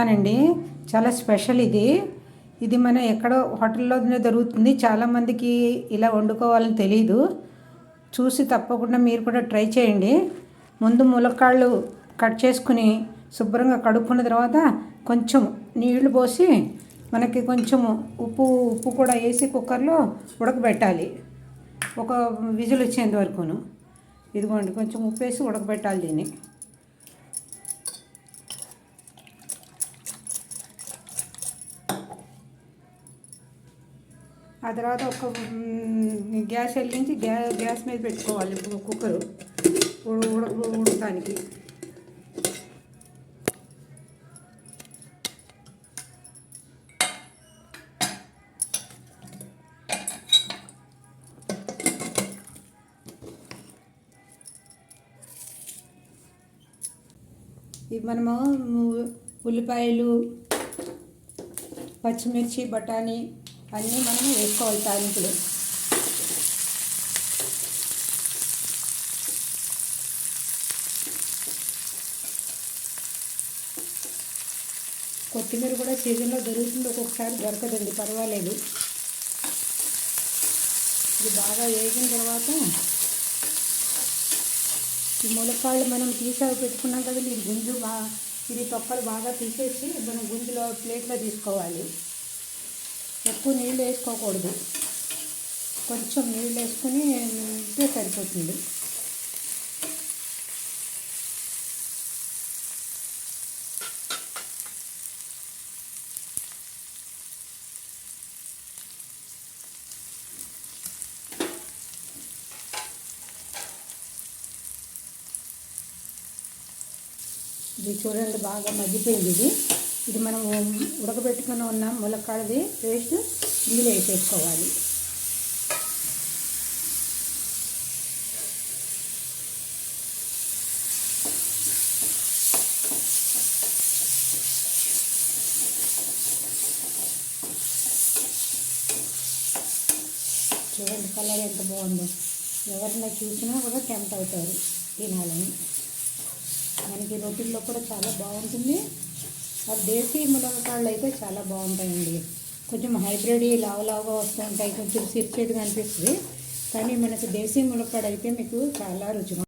అండి చాలా స్పెషల్ ఇది. ఇది మన ఎక్కడో హోటల్లోనే దొరుకుతుంది. చాలామందికి ఇలా వండుకోవాలని తెలియదు చూసి తప్పకుండా మీరు కూడా ట్రై చేయండి. ముందు ములక్కాళ్ళు కట్ చేసుకుని శుభ్రంగా కడుక్కున్న తర్వాత కొంచెం నీళ్ళు పోసి మనకి కొంచెం ఉప్పు ఉప్పు కూడా వేసి కుక్కర్లో ఉడకబెట్టాలి. ఒక విజిల్ వచ్చేంత వరకును. ఇదిగోండి కొంచెం ఉప్పు వేసి ఉడకబెట్టాలి దీన్ని. ఆ తర్వాత ఒక గ్యాస్ వెలిగించి గ్యా గ్యాస్ మీద పెట్టుకోవాలి కు- కుక్కరు. ఉడ- ఉడకడానికి మనము ఉల్లిపాయలు పచ్చిమిర్చి బఠానీ అన్నీ మనం వేసుకోవాలి తాలింపులు. కొత్తిమీర కూడా సీజన్లో దొరుకుతుంది ఒక్కొక్కసారి దొరకదండి పర్వాలేదు. ఇది బాగా వేగిన తర్వాత ఈ ములక్కాళ్ళు మనం తీసాక పెట్టుకున్నాం కదా ఇది గుంజు బాగా ఇది తొక్కలు బాగా తీసేసి మనం గుంజులో ప్లేట్లో తీసుకోవాలి. ఎక్కువ నీళ్ళు వేసుకోకూడదు. కొంచెం నీళ్ళు వేసుకుని ఉంటే సరిపోతుంది. ఇది చూడండి బాగా మగ్గిపోయింది ఇది. ఇది మనం ఉడకబెట్టుకుని ఉన్న ములక్కాడది పేస్ట్ ఇందులో వేసేసుకోవాలి. చూడండి కలర్ ఎంత బాగుందో. ఎవరైనా చూసినా కూడా టెంప్ట్ అవుతారు తినాలని. మనకి రొట్టెల్లో కూడా చాలా బాగుంటుంది. దేశీ మునగకాళ్ళు అయితే చాలా బాగుంటాయండి. కొంచెం హైబ్రిడ్ లావులావుగా వస్తూ ఉంటాయి. కొంచెం సిర్చేదిగా అనిపిస్తుంది. కానీ మనకు దేశీ మునక్కాడ అయితే మీకు చాలా రుచిగా